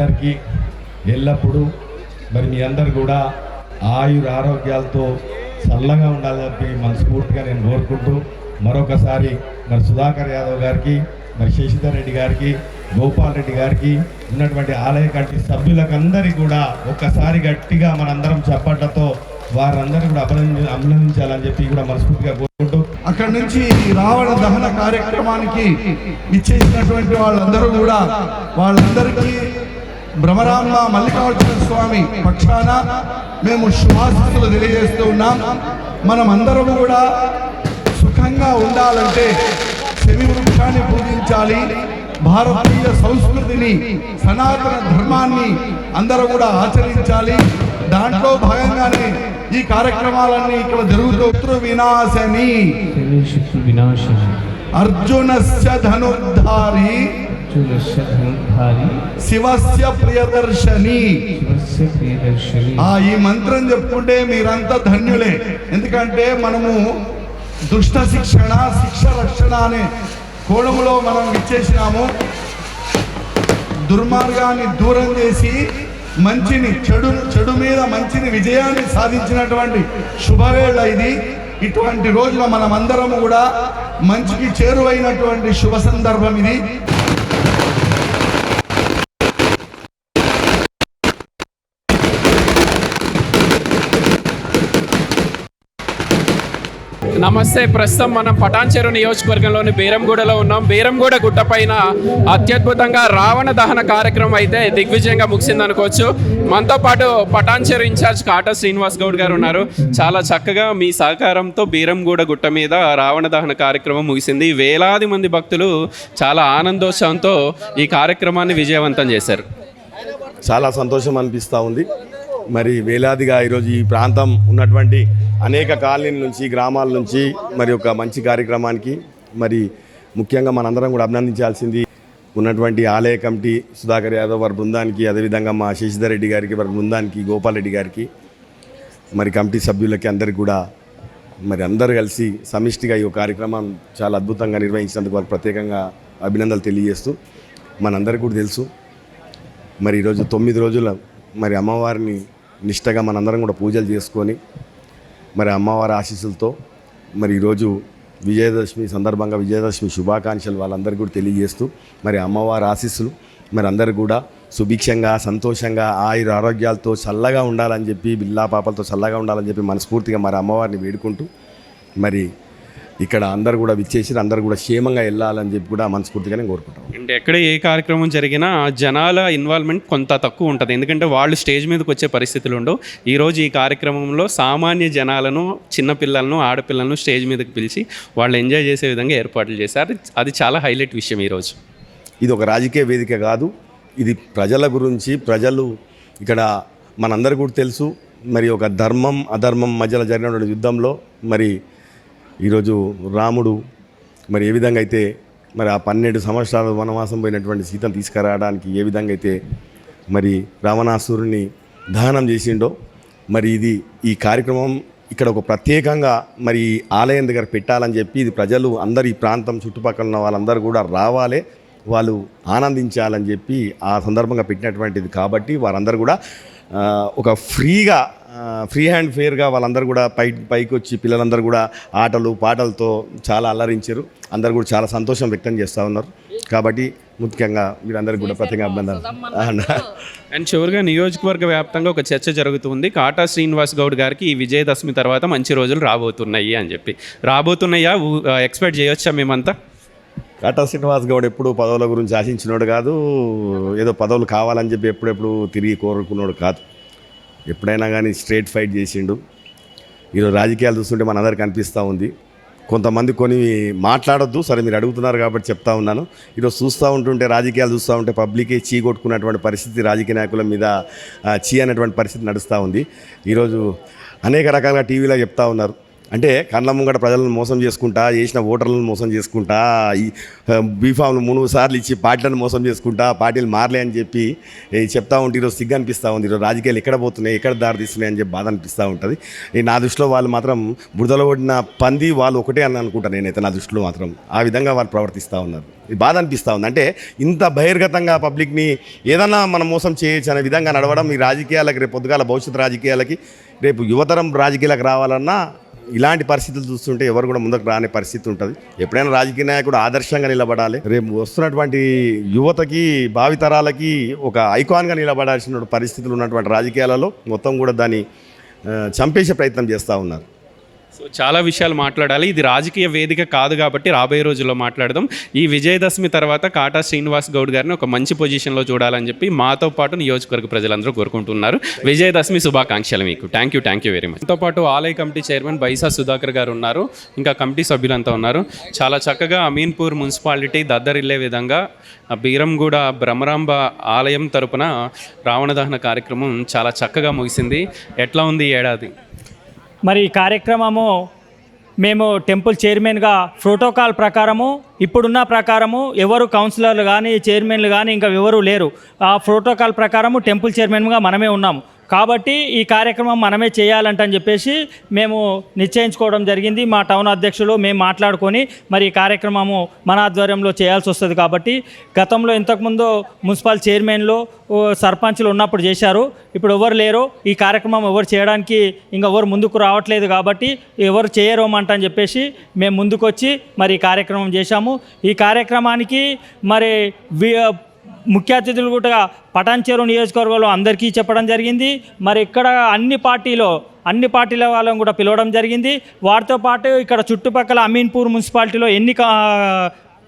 అందరికీ ఎల్లప్పుడూ మరి మీ అందరు కూడా ఆయుర ఆరోగ్యాలతో చల్లగా ఉండాలని చెప్పి మనస్ఫూర్తిగా నేను కోరుకుంటూ మరొకసారి మరి సుధాకర్ యాదవ్ గారికి మరి శశిధర్ రెడ్డి గారికి గోపాల్ రెడ్డి గారికి ఉన్నటువంటి ఆలయ కమిటీ సభ్యులకందరికీ కూడా ఒక్కసారి గట్టిగా మనందరం చప్పట్లతో వారందరూ కూడా అభినంది అభినందించాలని చెప్పి కూడా మనస్ఫూర్తిగా కోరుకుంటూ అక్కడి నుంచి రావణ దహన కార్యక్రమానికి ఇచ్చేసినటువంటి వాళ్ళందరూ కూడా వాళ్ళందరికీ భ్రమరాంబ మల్లికార్జున స్వామి పక్షాన మేము శుభాశిస్తులు తెలియజేస్తూ ఉన్నాం. మనం అందరం కూడా సుఖంగా ఉండాలంటే శని వృక్షాన్ని పూజించాలి. భారతీయ సంస్కృతిని సనాతన ధర్మాన్ని అందరూ కూడా ఆచరించాలి. దాంట్లో భాగంగానే ఈ కార్యక్రమాలన్నీ ఇక్కడ జరుగుతూ వినాశని. అర్జునస్య ధనుర్ధారి. శివస్య ప్రియదర్శని. ఆ ఈ మంత్రం చెప్పుకుంటే మీరంతా ధన్యులే. ఎందుకంటే మనము దుష్ట శిక్షణ శిక్ష రక్షణ అనే కోణములో మనం ఇచ్చేసినాము దుర్మార్గాన్ని దూరం చేసి మంచిని చెడు చెడు మీద మంచిని విజయాన్ని సాధించినటువంటి శుభవేళ ఇది. ఇటువంటి రోజున మనమందరం కూడా మంచికి చేరువైనటువంటి శుభ సందర్భం ఇది. నమస్తే ప్రస్తుతం మనం పటాన్చెరు నియోజకవర్గంలోని బేరంగూడలో ఉన్నాం. బేరంగూడ గుట్ట పైన అత్యద్భుతంగా రావణ దహన కార్యక్రమం అయితే దిగ్విజయంగా ముగిసింది అనుకోవచ్చు. మనతో పాటు పటాన్చెరు ఇన్ఛార్జ్ కాటా శ్రీనివాస్ గౌడ్ గారు ఉన్నారు. చాలా చక్కగా మీ సహకారంతో బీరంగూడ గుట్ట మీద రావణ దహన కార్యక్రమం ముగిసింది. వేలాది మంది భక్తులు చాలా ఆనందోత్సవంతో ఈ కార్యక్రమాన్ని విజయవంతం చేశారు. చాలా సంతోషం అనిపిస్తూ ఉంది. మరి వేలాదిగా ఈరోజు ఈ ప్రాంతం ఉన్నటువంటి అనేక కాలనీల నుంచి గ్రామాల నుంచి మరి ఒక మంచి కార్యక్రమానికి మరి ముఖ్యంగా మనందరం కూడా అభినందించాల్సింది ఉన్నటువంటి ఆలయ కమిటీ సుధాకర్ యాదవ్ వారి బృందానికి అదేవిధంగా మా శశిధర్ రెడ్డి గారికి వారి బృందానికి గోపాల్ రెడ్డి గారికి మరి కమిటీ సభ్యులకి అందరికీ కూడా మరి అందరు కలిసి సమిష్టిగా ఈ కార్యక్రమం చాలా అద్భుతంగా నిర్వహించినందుకు వారికి ప్రత్యేకంగా అభినందనలు తెలియజేస్తూ మనందరికీ కూడా తెలుసు. మరి ఈరోజు తొమ్మిది రోజుల మరి అమ్మవారిని నిష్టగా మనందరం కూడా పూజలు చేసుకొని మరి అమ్మవారి ఆశీస్సులతో మరి ఈరోజు విజయదశమి సందర్భంగా విజయదశమి శుభాకాంక్షలు వాళ్ళందరికీ కూడా తెలియజేస్తూ మరి అమ్మవారి ఆశీస్సులు మరి అందరు కూడా సుభిక్షంగా సంతోషంగా ఆయుర ఆరోగ్యాలతో చల్లగా ఉండాలని చెప్పి బిల్లా పాపలతో చల్లగా ఉండాలని చెప్పి మనస్ఫూర్తిగా మరి అమ్మవారిని వేడుకుంటూ మరి ఇక్కడ అందరు కూడా విచ్చేసి అందరు కూడా క్షేమంగా వెళ్ళాలని చెప్పి కూడా మనస్ఫూర్తిగా నేను కోరుకుంటాను అంటే ఎక్కడ ఏ కార్యక్రమం జరిగినా జనాల ఇన్వాల్వ్మెంట్ కొంత తక్కువ ఉంటుంది. ఎందుకంటే వాళ్ళు స్టేజ్ మీదకి వచ్చే పరిస్థితులు ఉండవు. ఈరోజు ఈ కార్యక్రమంలో సామాన్య జనాలను చిన్నపిల్లలను ఆడపిల్లలను స్టేజ్ మీదకి పిలిచి వాళ్ళు ఎంజాయ్ చేసే విధంగా ఏర్పాట్లు చేశారు. అది చాలా హైలైట్ విషయం ఈరోజు ఇది ఒక రాజకీయ వేదిక కాదు. ఇది ప్రజల గురించి ప్రజలు ఇక్కడ మనందరికీ కూడా తెలుసు. మరి ఒక ధర్మం అధర్మం మధ్యలో జరిగినటువంటి యుద్ధంలో మరి ఈరోజు రాముడు మరి ఏ విధంగా అయితే మరి ఆ పన్నెండు సంవత్సరాలు వనవాసం పోయినటువంటి సీతను తీసుకురావడానికి ఏ విధంగా అయితే మరి రావణాసురుని దహనం చేసిండో మరి ఇది ఈ కార్యక్రమం ఇక్కడ ఒక ప్రత్యేకంగా మరి ఆలయం దగ్గర పెట్టాలని చెప్పి ఇది ప్రజలు అందరు ఈ ప్రాంతం చుట్టుపక్కల ఉన్న వాళ్ళందరూ కూడా రావాలి వాళ్ళు ఆనందించాలని చెప్పి ఆ సందర్భంగా పెట్టినటువంటిది కాబట్టి వారందరూ కూడా ఒక ఫ్రీగా ఫ్రీ హ్యాండ్ ఫేర్గా వాళ్ళందరూ కూడా పై పైకి వచ్చి పిల్లలందరూ కూడా ఆటలు పాటలతో చాలా అల్లరించారు అందరూ కూడా చాలా సంతోషం వ్యక్తం చేస్తూ ఉన్నారు. కాబట్టి ముఖ్యంగా వీరందరికీ కూడా ప్రత్యేక అభినందనలు. అండ్ చివరిగా నియోజకవర్గ వ్యాప్తంగా ఒక చర్చ జరుగుతుంది. కాటా శ్రీనివాస్ గౌడ్ గారికి ఈ విజయదశమి తర్వాత మంచి రోజులు రాబోతున్నాయి అని చెప్పి. రాబోతున్నాయా? ఎక్స్పెక్ట్ చేయొచ్చా మేమంతా? కాటా శ్రీనివాస్ గౌడ్ ఎప్పుడు పదవుల గురించి ఆశించినోడు కాదు. ఏదో పదవులు కావాలని చెప్పి ఎప్పుడెప్పుడు తిరిగి కోరుకున్నాడు కాదు. ఎప్పుడైనా కానీ స్ట్రేట్ ఫైట్ చేసిండు. ఈరోజు రాజకీయాలు చూస్తుంటే మనందరికీ అనిపిస్తూ ఉంది. కొంతమంది కొన్ని మాట్లాడొద్దు సరే మీరు అడుగుతున్నారు కాబట్టి చెప్తా ఉన్నాను. ఈరోజు చూస్తూ ఉంటుంటే రాజకీయాలు చూస్తూ ఉంటే పబ్లికే చీ కొట్టుకున్నటువంటి పరిస్థితి రాజకీయ నాయకుల మీద చీ అనేటువంటి పరిస్థితి నడుస్తూ ఉంది. ఈరోజు అనేక రకాలుగా టీవీలో చెప్తా ఉన్నారు. అంటే కళ్ళ ముంగట ప్రజలను మోసం చేసుకుంటా చేసిన ఓటర్లను మోసం చేసుకుంటా ఈ బీఫామ్లు మూడు సార్లు ఇచ్చి పార్టీలను మోసం చేసుకుంటా పార్టీలు మారలే అని చెప్పి చెప్తా ఉంటే ఈరోజు సిగ్గు అనిపిస్తూ ఉంది. ఈరోజు రాజకీయాలు ఎక్కడ పోతున్నాయి ఎక్కడ దారి తీస్తున్నాయి అని చెప్పి బాధ అనిపిస్తూ ఉంటుంది. ఈ నా దృష్టిలో వాళ్ళు మాత్రం బురదలో పడిన పంది వాళ్ళు ఒకటే అని అనుకుంటాను నేనైతే నా దృష్టిలో మాత్రం. ఆ విధంగా వాళ్ళు ప్రవర్తిస్తూ ఉన్నారు. బాధ అనిపిస్తూ ఉంది. అంటే ఇంత బహిర్గతంగా పబ్లిక్ని ఏదన్నా మనం మోసం చేయొచ్చు అనే విధంగా నడవడం ఈ రాజకీయాలకి రేపు పొద్దుగాల భవిష్యత్ రాజకీయాలకి రేపు యువతరం రాజకీయాలకు రావాలన్నా ఇలాంటి పరిస్థితులు చూస్తుంటే ఎవరు కూడా ముందుకు రాని పరిస్థితి ఉంటుంది. ఎప్పుడైనా రాజకీయ నాయకుడు ఆదర్శంగా నిలబడాలి. రేపు వస్తున్నటువంటి యువతకి భావితరాలకి ఒక ఐకాన్గా నిలబడాల్సిన పరిస్థితులు ఉన్నటువంటి రాజకీయాలలో మొత్తం కూడా దాన్ని చంపేసే ప్రయత్నం చేస్తూ ఉన్నారు. సో చాలా విషయాలు మాట్లాడాలి. ఇది రాజకీయ వేదిక కాదు కాబట్టి రాబోయే రోజుల్లో మాట్లాడదాం. ఈ విజయదశమి తర్వాత కాటా శ్రీనివాస్ గౌడ్ గారిని ఒక మంచి పొజిషన్లో చూడాలని చెప్పి మాతో పాటు నియోజకవర్గ ప్రజలందరూ కోరుకుంటున్నారు. విజయదశమి శుభాకాంక్షలు మీకు. Thank you thank you very మచ్తో పాటు ఆలయ కమిటీ చైర్మన్ బైసా సుధాకర్ గారు ఉన్నారు. ఇంకా కమిటీ సభ్యులంతా ఉన్నారు. చాలా చక్కగా అమీన్పూర్ మున్సిపాలిటీ దద్దరిల్లే విధంగా బీరంగూడ బ్రహ్మరాంబ ఆలయం తరపున రావణ దహన కార్యక్రమం చాలా చక్కగా ముగిసింది. ఎట్లా ఉంది ఏడాది? మరి ఈ కార్యక్రమము మేము టెంపుల్ చైర్మన్గా ప్రోటోకాల్ ప్రకారము ఇప్పుడున్న ప్రకారము ఎవరు కౌన్సిలర్లు కానీ చైర్మన్లు కానీ ఇంకా ఎవరు లేరు. ఆ ప్రోటోకాల్ ప్రకారము టెంపుల్ చైర్మన్గా మనమే ఉన్నాము. కాబట్టి ఈ కార్యక్రమం మనమే చేయాలంటని చెప్పేసి మేము నిశ్చయించుకోవడం జరిగింది. మా టౌన్ అధ్యక్షులు మేము మాట్లాడుకొని మరి ఈ కార్యక్రమము మన ఆధ్వర్యంలో చేయాల్సి వస్తుంది కాబట్టి గతంలో ఇంతకుముందు మున్సిపల్ చైర్మన్లు సర్పంచులు సర్పంచ్లు ఉన్నప్పుడు చేశారు. ఇప్పుడు ఎవరు లేరు ఈ కార్యక్రమం ఎవరు చేయడానికి ఇంకా ఎవరు ముందుకు రావట్లేదు కాబట్టి ఎవరు చేయరోమంట అని చెప్పేసి మేము ముందుకొచ్చి మరి ఈ కార్యక్రమం చేశాము. ఈ కార్యక్రమానికి మరి వి ముఖ్య అతిథులు కూడా పటాన్చేరు నియోజకవర్గంలో అందరికీ చెప్పడం జరిగింది. మరి ఇక్కడ అన్ని పార్టీలో అన్ని పార్టీల వాళ్ళని కూడా పిలవడం జరిగింది. వారితో పాటు ఇక్కడ చుట్టుపక్కల అమీన్పూర్ మున్సిపాలిటీలో ఎన్ని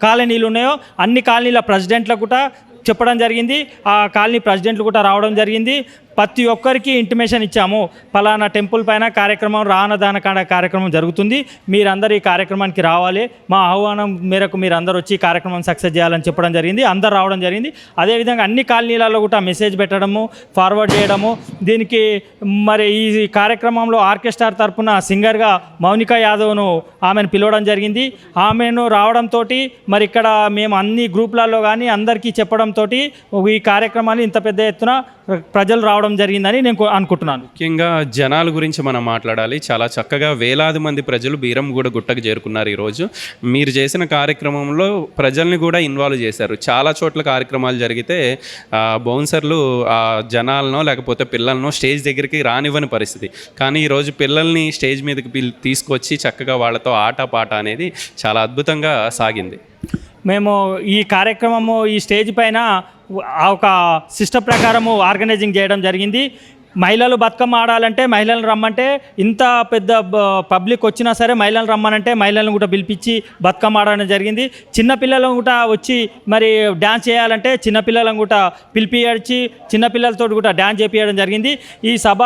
కాలనీలు ఉన్నాయో అన్ని కాలనీల ప్రెసిడెంట్లకు కూడా చెప్పడం జరిగింది. ఆ కాలనీ ప్రెసిడెంట్లు కూడా రావడం జరిగింది. ప్రతి ఒక్కరికి ఇంటిమేషన్ ఇచ్చాము. పలానా టెంపుల్ పైన కార్యక్రమం రానదాన కాడ కార్యక్రమం జరుగుతుంది. మీరందరూ ఈ కార్యక్రమానికి రావాలి. మా ఆహ్వానం మేరకు మీరు అందరూ వచ్చి ఈ కార్యక్రమం సక్సెస్ చేయాలని చెప్పడం జరిగింది. అందరు రావడం జరిగింది. అదేవిధంగా అన్ని కాలనీలలో కూడా మెసేజ్ పెట్టడము ఫార్వర్డ్ చేయడము దీనికి మరి ఈ కార్యక్రమంలో ఆర్కెస్ట్రా తరపున సింగర్గా మౌనిక యాదవ్ను ఆమెను పిలవడం జరిగింది. ఆమెను రావడంతో మరి ఇక్కడ మేము అన్ని గ్రూపులలో కానీ అందరికీ చెప్పడంతో ఈ కార్యక్రమాన్ని ఇంత పెద్ద ఎత్తున ప్రజలు రావడం జరిగిందని నేను అనుకుంటున్నాను. ముఖ్యంగా జనాల గురించి మనం మాట్లాడాలి. చాలా చక్కగా వేలాది మంది ప్రజలు బీరంగూడ గుట్టకు చేరుకున్నారు ఈరోజు. మీరు చేసిన కార్యక్రమంలో ప్రజల్ని కూడా ఇన్వాల్వ్ చేశారు. చాలా చోట్ల కార్యక్రమాలు జరిగితే బౌన్సర్లు ఆ జనాలనో లేకపోతే పిల్లలనో స్టేజ్ దగ్గరికి రానివ్వని పరిస్థితి. కానీ ఈరోజు పిల్లల్ని స్టేజ్ మీదకి తీసుకొచ్చి చక్కగా వాళ్ళతో ఆట పాట అనేది చాలా అద్భుతంగా సాగింది. మేము ఈ కార్యక్రమము ఈ స్టేజ్ పైన ఆ ఒక సిస్టమ్ ప్రకారము ఆర్గనైజింగ్ చేయడం జరిగింది. మహిళలు బతుకమ్మ ఆడాలంటే మహిళలను రమ్మంటే ఇంత పెద్ద పబ్లిక్ వచ్చినా సరే మహిళలు రమ్మనంటే మహిళలను కూడా పిలిపించి బతుకమ్మ ఆడడం జరిగింది. చిన్నపిల్లలను కూడా వచ్చి మరి డ్యాన్స్ చేయాలంటే చిన్నపిల్లలను కూడా పిలిపించి చిన్నపిల్లలతో కూడా డ్యాన్స్ చేపించడం జరిగింది. ఈ సభ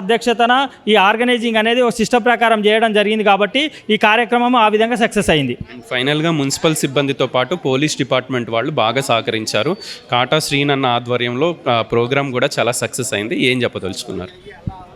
అధ్యక్షతన ఈ ఆర్గనైజింగ్ అనేది ఒక సిస్టమ్ ప్రకారం చేయడం జరిగింది కాబట్టి ఈ కార్యక్రమం ఆ విధంగా సక్సెస్ అయింది. ఫైనల్గా మున్సిపల్ సిబ్బందితో పాటు పోలీస్ డిపార్ట్మెంట్ వాళ్ళు బాగా సహకరించారు. కాటా శ్రీనన్న ఆధ్వర్యంలో ప్రోగ్రామ్ కూడా చాలా సక్సెస్ అయింది. ఏం తెలుసుకున్నారు.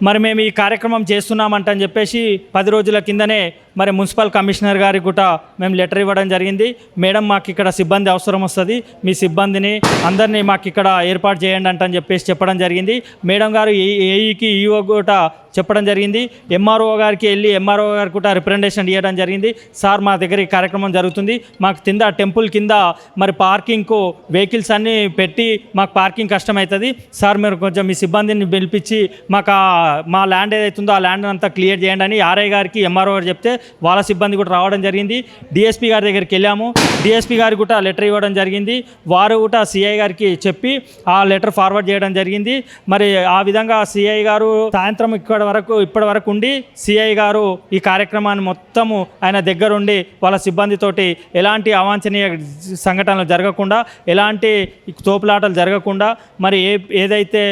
మరి మేము ఈ కార్యక్రమం చేస్తున్నామంటని చెప్పేసి పది రోజుల కిందనే మరి మున్సిపల్ కమిషనర్ గారికి కూడా మేము లెటర్ ఇవ్వడం జరిగింది. మేడం మాకు ఇక్కడ సిబ్బంది అవసరం వస్తుంది. మీ సిబ్బందిని అందరినీ మాకు ఇక్కడ ఏర్పాటు చేయండి అంటని చెప్పేసి చెప్పడం జరిగింది. మేడం గారు ఏఈకి ఈఓ కూడా చెప్పడం జరిగింది. ఎంఆర్ఓ గారికి వెళ్ళి ఎంఆర్ఓ గారికి కూడా రిప్రజెంటేషన్ ఇవ్వడం జరిగింది. సార్ మా దగ్గర ఈ కార్యక్రమం జరుగుతుంది. మాకు కింద టెంపుల్ కింద మరి పార్కింగ్కు వెహికల్స్ అన్నీ పెట్టి మాకు పార్కింగ్ కష్టమవుతుంది సార్ మీరు కొంచెం మీ సిబ్బందిని పిలిపించి మాకు మా ల్యాండ్ ఏదైతుందో ఆ ల్యాండ్ అంతా క్లియర్ చేయండి అని ఆర్ఐ గారికి ఎంఆర్ఓ గారు చెప్తే వాళ్ళ సిబ్బంది కూడా రావడం జరిగింది. డిఎస్పీ గారి దగ్గరికి వెళ్ళాము. డిఎస్పీ గారి కూడా లెటర్ ఇవ్వడం జరిగింది. వారు కూడా సిఐ గారికి చెప్పి ఆ లెటర్ ఫార్వర్డ్ చేయడం జరిగింది. మరి ఆ విధంగా సిఐ గారు సాయంత్రం ఇక్కడ వరకు ఇప్పటి వరకు ఉండి సిఐ గారు ఈ కార్యక్రమాన్ని మొత్తము ఆయన దగ్గరుండి వాళ్ళ సిబ్బందితోటి ఎలాంటి అవాంఛనీయ సంఘటనలు జరగకుండా ఎలాంటి తోపులాటలు జరగకుండా మరి ఏ ఏదైతే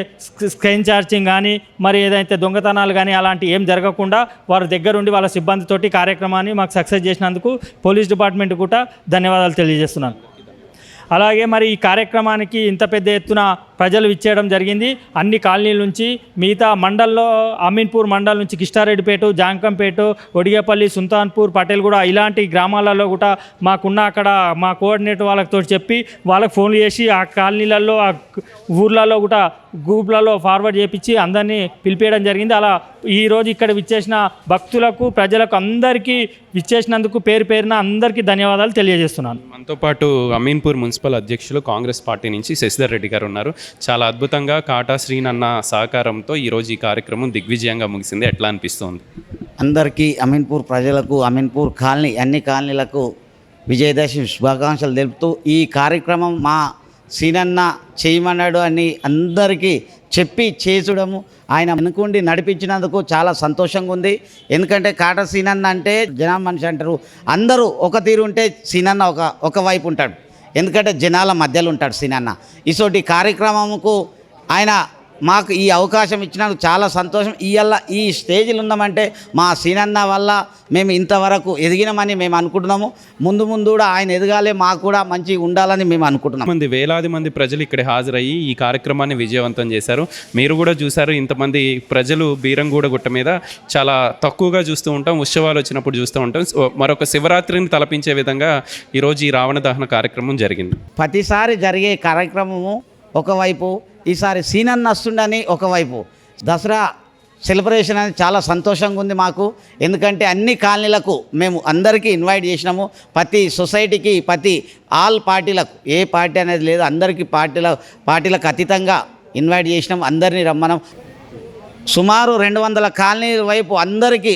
స్క్రీన్ ఛార్జింగ్ కానీ మరి ఏదైతే దొంగతనాలు కానీ అలాంటి ఏం జరగకుండా వారి దగ్గరుండి వాళ్ళ సిబ్బందితోటి కార్యక్రమాన్ని మాకు సక్సెస్ చేసినందుకు పోలీస్ డిపార్ట్మెంట్ కూడా ధన్యవాదాలు తెలియజేస్తున్నాను. అలాగే మరి ఈ కార్యక్రమానికి ఇంత పెద్ద ఎత్తున ప్రజలు ఇచ్చేయడం జరిగింది. అన్ని కాలనీల నుంచి మిగతా మండల్లో అమీన్పూర్ మండల్ నుంచి కిష్టారెడ్డిపేట జాంకంపేట ఒడిగేపల్లి సుల్తాన్పూర్ కూడా ఇలాంటి గ్రామాలలో కూడా మాకున్న అక్కడ మా కోఆర్డినేటర్ వాళ్ళతో చెప్పి వాళ్ళకి ఫోన్లు చేసి ఆ కాలనీలలో ఆ ఊర్లలో కూడా గ్రూప్లలో ఫార్వర్డ్ చేపించి అందరినీ పిలిపేయడం జరిగింది. అలా ఈరోజు ఇక్కడ విచ్చేసిన భక్తులకు ప్రజలకు అందరికీ విచ్చేసినందుకు పేరు పేరున అందరికీ ధన్యవాదాలు తెలియజేస్తున్నాను. మనతో పాటు అమీన్పూర్ మున్సిపల్ అధ్యక్షులు కాంగ్రెస్ పార్టీ నుంచి శశిధర్ రెడ్డి గారు ఉన్నారు. చాలా అద్భుతంగా కాటా శ్రీనన్న సహకారంతో ఈరోజు ఈ కార్యక్రమం దిగ్విజయంగా ముగిసింది. ఎట్లా అనిపిస్తుంది? అందరికీ అమీన్పూర్ ప్రజలకు అమీన్పూర్ కాలనీ అన్ని కాలనీలకు విజయదశమి శుభాకాంక్షలు తెలుపుతూ ఈ కార్యక్రమం మా సీనన్న చేయమన్నాడు అని అందరికీ చెప్పి చేసుడము. ఆయన అనుకుండి నడిపించినందుకు చాలా సంతోషంగా ఉంది. ఎందుకంటే కాట సీనన్న అంటే జనం మనిషి అంటారు. అందరూ ఒక తీరు ఉంటే సీనన్న ఒక ఒక వైపు ఉంటాడు. ఎందుకంటే జనాల మధ్యలో ఉంటాడు సీనన్న. ఇసోటి కార్యక్రమంకు ఆయన మాకు ఈ అవకాశం ఇచ్చినందుకు చాలా సంతోషం. ఇవాళ ఈ స్టేజ్లో ఉన్నామంటే మా సీనన్న వల్ల మేము ఇంతవరకు ఎదిగినామని మేము అనుకుంటున్నాము. ముందు ముందు కూడా ఆయన ఎదగాలి మాకు కూడా మంచిగా ఉండాలని మేము అనుకుంటున్నాం. మంది వేలాది మంది ప్రజలు ఇక్కడ హాజరయ్యి ఈ కార్యక్రమాన్ని విజయవంతం చేశారు. మీరు కూడా చూశారు ఇంతమంది ప్రజలు బీరంగూడ గుట్ట మీద చాలా తక్కువగా చూస్తూ ఉంటాం ఉత్సవాలు వచ్చినప్పుడు చూస్తూ ఉంటాం. మరొక శివరాత్రిని తలపించే విధంగా ఈరోజు ఈ రావణ దహన కార్యక్రమం జరిగింది. ప్రతిసారి జరిగే కార్యక్రమము ఒకవైపు ఈసారి సీనన్న వస్తుండని ఒకవైపు. దసరా సెలబ్రేషన్ అనేది చాలా సంతోషంగా ఉంది మాకు. ఎందుకంటే అన్ని కాలనీలకు మేము అందరికీ ఇన్వైట్ చేసినాము. ప్రతి సొసైటీకి ప్రతి ఆల్ పార్టీలకు ఏ పార్టీ అనేది లేదు అందరికీ పార్టీల పార్టీలకు అతీతంగా ఇన్వైట్ చేసినాం అందరినీ రమ్మనం సుమారు రెండు వందల కాలనీల వైపు అందరికీ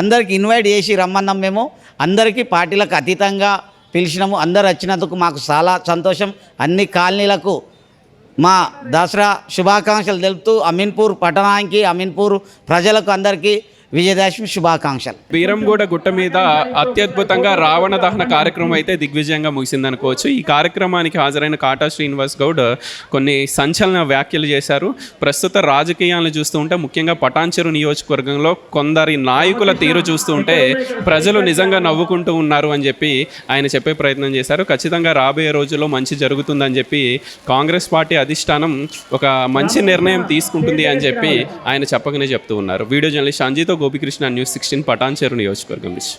అందరికీ ఇన్వైట్ చేసి రమ్మన్నాం మేము. అందరికీ పార్టీలకు అతీతంగా పిలిచినాము. అందరు వచ్చినందుకు మాకు చాలా సంతోషం. అన్ని కాలనీలకు మా దసరా శుభాకాంక్షలు తెలుపుతూ అమీన్పూర్ పట్టణానికి అమీన్పూర్ ప్రజలకు అందరికీ విజయదశమి శుభాకాంక్షలు. బీరంగూడ గుట్ట మీద అత్యద్భుతంగా రావణ దహన కార్యక్రమం అయితే దిగ్విజయంగా ముగిసిందనుకోవచ్చు. ఈ కార్యక్రమానికి హాజరైన కాటా శ్రీనివాస్ గౌడ్ కొన్ని సంచలన వ్యాఖ్యలు చేశారు. ప్రస్తుత రాజకీయాలను చూస్తూ ఉంటే ముఖ్యంగా పటాన్చెరు నియోజకవర్గంలో కొందరి నాయకుల తీరు చూస్తూ ఉంటే ప్రజలు నిజంగా నవ్వుకుంటూ ఉన్నారు అని చెప్పి ఆయన చెప్పే ప్రయత్నం చేశారు. ఖచ్చితంగా రాబోయే రోజుల్లో మంచి జరుగుతుందని చెప్పి కాంగ్రెస్ పార్టీ అధిష్టానం ఒక మంచి నిర్ణయం తీసుకుంటుంది అని చెప్పి ఆయన చెప్పకనే చెప్తూ ఉన్నారు. వీడియో జర్నలిస్ట్ అంజితో గోపికృష్ణ న్యూస్ సిక్స్టీన్ పటాన్చెరు నియోజకవర్గం నుంచి.